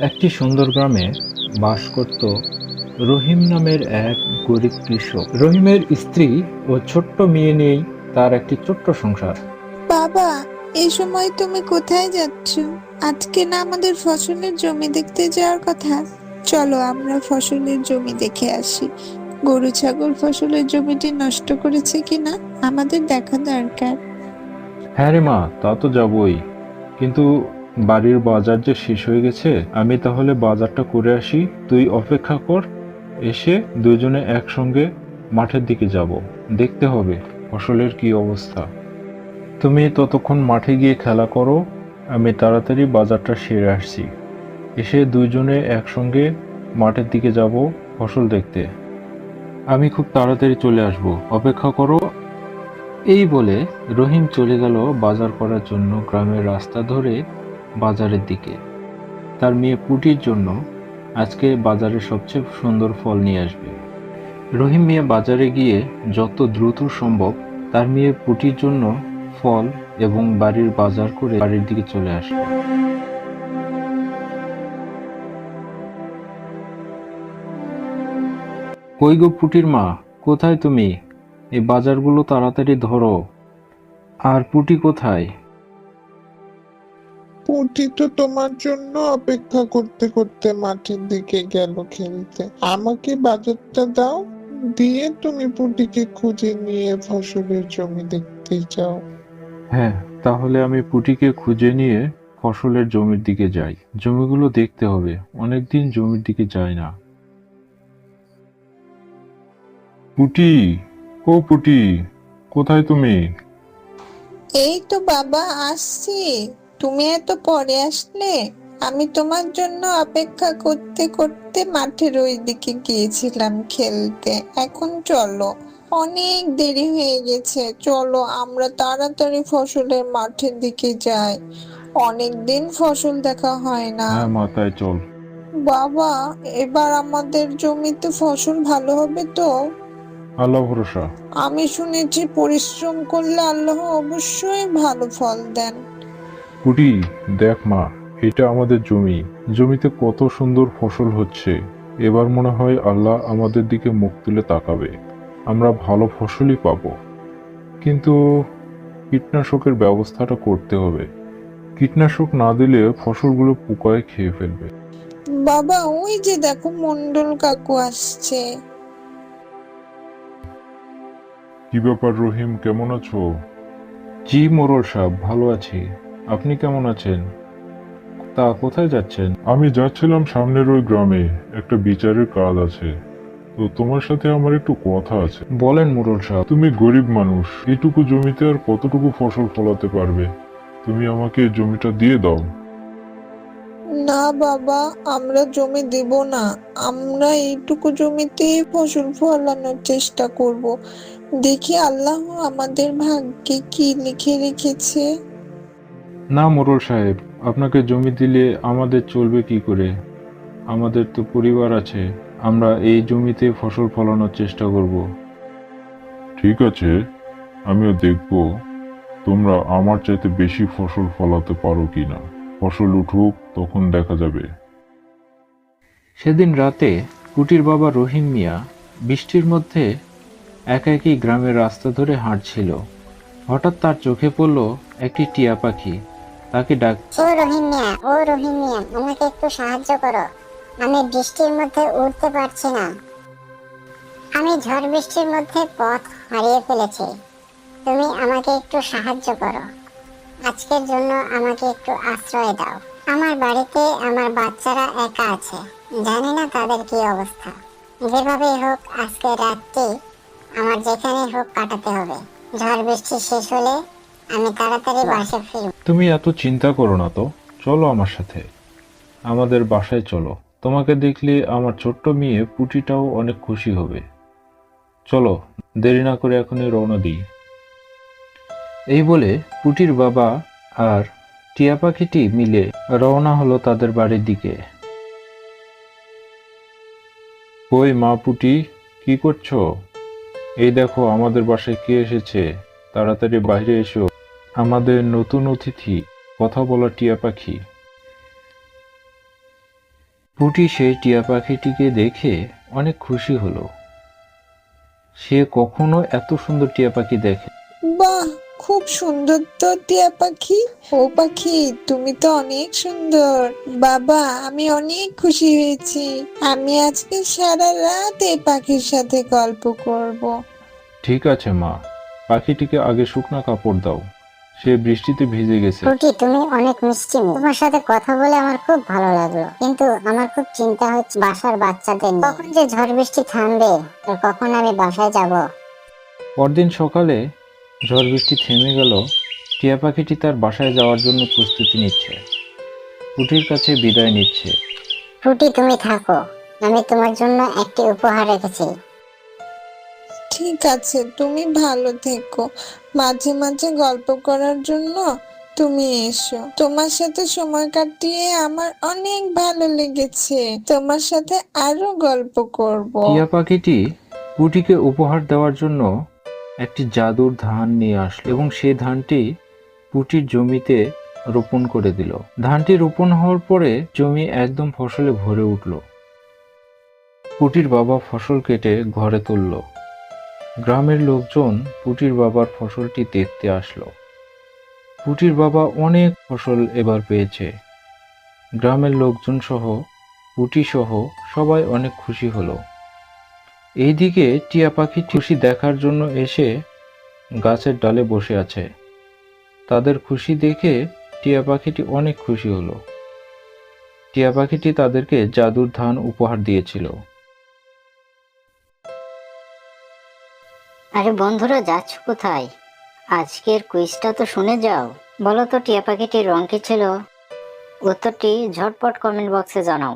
একটি সুন্দর গ্রামে বাস করত রহিম নামের এক গরিব কৃষক। রহিমের স্ত্রী ও ছোট্ট মেয়ে নিয়েই তার একটি ছোট্ট সংসার। বাবা এই সময় তুমি কোথায় যাচ্ছ? আজকে না আমাদের ফসলের জমি দেখতে যাওয়ার কথা? চলো আমরা ফসলের জমি দেখে আসি। গরু ছাগল ফসলের জমিটি নষ্ট করেছে কিনা আমাদের দেখা দরকার। হ্যাঁ রে মা তা তো যাবই। কিন্তু বাড়ির বাজার যে শেষ হয়ে গেছে, আমি তাহলে বাজারটা করে আসি, তুই অপেক্ষা কর, এসে দুজনে একসঙ্গে মাঠের দিকে যাব, দেখতে হবে ফসলের কি অবস্থা। তুমি ততক্ষণ মাঠে গিয়ে খেলা করো, আমি তাড়াতাড়ি বাজারটা সেরে আসছি। এসে দুইজনে একসঙ্গে মাঠের দিকে যাব ফসল দেখতে। আমি খুব তাড়াতাড়ি চলে আসব, অপেক্ষা করো। এই বলে রহিম চলে গেল বাজার করার জন্য গ্রামের রাস্তা ধরে বাজারের দিকে। তার মেয়ে পুটির জন্য আজকে বাজারে সবচেয়ে সুন্দর ফল নিয়ে আসবে। রহিম মিয়া বাজারে গিয়ে যত দ্রুত সম্ভব তার মেয়ে পুটির জন্য ফল এবং বাড়ির বাজার করে বাড়ির দিকে চলে আসবে কই গো পুটির মা, কোথায় তুমি? এই বাজারগুলো তাড়াতাড়ি ধরো। আর পুটি কোথায়? পুটি তো তোমার জন্য অপেক্ষা করতে করতে মাঠের দিকে গেল খেলতে। আমাকে বাজারটা দাও দিয়ে তুমি পুটিকে খুঁজে নিয়ে ফসলের জমি দেখতে যাও। হ্যাঁ তাহলে আমি পুটিকে খুঁজে নিয়ে ফসলের জমির দিকে যাই। জমিগুলো দেখতে হবে অনেকদিন জমির দিকে যাই না। পুটি ও পুটি কোথায় তুমি? এই তো বাবা আসছি। তুমি এত পরে আসলে? আমি তোমার জন্য অপেক্ষা করতে করতে মাঠের ওই দিকে গিয়েছিলাম খেলতে। এখন চলো। অনেক দেরি হয়ে গেছে। চলো আমরা তাড়াতাড়ি ফসলের মাঠের দিকে যাই। অনেক দিন ফসল দেখা হয় না। হ্যাঁ মাথায় চল। বাবা এবার আমাদের জমিতে ফসল ভালো হবে তো? আল্লাহ ভরসা। আমি শুনেছি পরিশ্রম করলে আল্লাহ অবশ্যই ভালো ফল দেন। পুটি দেখ মা এটা আমাদের জমি। জমিতে কত সুন্দর ফসল হচ্ছে। এবার মনে হয় আল্লাহ আমাদের দিকে মুখ তুলে তাকাবে। আমরা ভালো ফসলই পাব। কিন্তু কীটনাশকের ব্যবস্থাটা করতে হবে। কীটনাশক না দিলে ফসলগুলো পোকায় খেয়ে ফেলবে। বাবা ওই যে দেখো মন্ডল কাকু আসছে। কি ব্যাপার রহিম কেমন আছো? জি মোরল সাহেব ভালো আছি। আপনি কেমন আছেন? তা কোথায় যাচ্ছেন? আমি যাচ্ছিলাম সামনের ওই গ্রামে একটা বিচারের কাজ আছে। তো তোমার সাথে আমার একটু কথা আছে। বলেন মুরল সাহেব। তুমি গরিব মানুষ এটুকু জমিতে আর কতটুকু ফসল ফলাতে পারবে? তুমি আমাকে জমিটা দিয়ে দাও। না বাবা আমরা জমি দেব না। আমরা এইটুকু জমিতে ফসল ফলানোর চেষ্টা করব। দেখি আল্লাহ আমাদের ভাগ্যে কি লিখে রেখেছে। না মোরল সাহেব আপনাকে জমি দিলে আমাদের চলবে কি করে? আমাদের তো পরিবার আছে আমরা এই জমিতে ফসল ফলানোর চেষ্টা করব। ঠিক আছে আমিও দেখব তোমরা আমার চাইতে বেশি ফসল ফলাতে পারো কি না ফসল উঠুক তখন দেখা যাবে। সেদিন রাতে কুটির বাবা রহিম মিয়া বৃষ্টির মধ্যে একা একই গ্রামের রাস্তা ধরে হাঁটছিল। হঠাৎ তার চোখে পড়ল একটি টিয়া পাখি। তাকে ডাক? ও রহিম ও রহিম আমাকে একটু সাহায্য করো। আমি বৃষ্টির মধ্যে উঠতে পারছি না। আমি ঝড় বৃষ্টির মধ্যে পথ হারিয়ে ফেলেছি। তুমি আমাকে একটু সাহায্য করো। আজকের জন্য আমাকে একটু আশ্রয় দাও। আমার বাড়িতে আমার বাচ্চারা একা আছে। জানি না তাদের কি অবস্থা। যেভাবেই হোক, আজকে রাতটি আমার যেখানে হোক কাটাতে হবে। ঝড় বৃষ্টি শেষ হলে আমি তাড়াতাড়ি বাসে ফিরব। তুমি এত চিন্তা করো না তো। চলো আমার সাথে। আমাদের বাসায় চলো। তোমাকে দেখলে আমার ছোট্ট মেয়ে পুটিটাও অনেক খুশি হবে। চলো দেরি না করে এখনই রওনা দিই। এই বলে পুটির বাবা আর টিয়া পাখিটি মিলে রওনা হলো তাদের বাড়ির দিকে। কই মা পুটি কি করছ? এই দেখো আমাদের বাসায় কে এসেছে? তাড়াতাড়ি বাইরে এসো। আমাদের নতুন অতিথি কথা বলা টিয়া পাখি। পুটি সেই টিয়া পাখিটিকে দেখে অনেক খুশি হলো। সে কখনো এত সুন্দর টিয়া পাখি দেখে। বাহ খুব সুন্দর তো টিয়া পাখি। ও পাখি তুমি তো অনেক সুন্দর। বাবা আমি অনেক খুশি হয়েছি। আমি আজকে সারা রাত এই পাখির সাথে গল্প করব। ঠিক আছে মা পাখিটিকে আগে শুকনা কাপড় দাও। সে বৃষ্টিতে ভিজে গেছে। ফুটি তুমি অনেক মিষ্টি মেয়ে। তোমার সাথে কথা বলে আমার খুব ভালো লাগল। কিন্তু আমার খুব চিন্তা হচ্ছে বাসার বাচ্চাদের নিয়ে। কখন যে ঝড় বৃষ্টি থামবে আর কখন আমি বাসায় যাব? পরদিন সকালে ঝড় বৃষ্টি থেমে গেল টিয়া পাখিটি তার বাসায় যাওয়ার জন্য প্রস্তুতি নিচ্ছে। পুটির কাছে বিদায় নিচ্ছে। ফুটি তুমি থাকো। আমি তোমার জন্য একটি উপহার রেখেছি। ঠিক আছে তুমি ভালো থেকো। মাঝে মাঝে গল্প করার জন্য তুমি এসো। তোমার সাথে সময় কাটিয়ে আমার অনেক ভালো লেগেছে। তোমার সাথে আরও গল্প করব। টিয়া পাখিটি পুটিকে উপহার দেওয়ার জন্য একটি জাদুর ধান নিয়ে আসলো এবং সেই ধানটি পুটির জমিতে রোপণ করে দিল। ধানটি রোপণ হওয়ার পরে জমি একদম ফসলে ভরে উঠল। পুটির বাবা ফসল কেটে ঘরে তুলল। গ্রামের লোকজন পুটির বাবার ফসলটি দেখতে আসলো। পুটির বাবা অনেক ফসল এবার পেয়েছে। গ্রামের লোকজন সহ পুটি সহ সবাই অনেক খুশি হলো। এইদিকে টিয়া পাখি খুশি দেখার জন্য এসে গাছের ডালে বসে আছে। তাদের খুশি দেখে টিয়া পাখিটি অনেক খুশি হলো। টিয়া পাখিটি তাদেরকে জাদুর ধান উপহার দিয়েছিল। আরে বন্ধুরা, যাচ্ছ কোথায়? আজকের কুইজটা তো শুনে যাও। বলো তো টিয়া পাখিটির রং কি ছিল? উত্তরটি ঝটপট কমেন্ট বক্সে জানাও।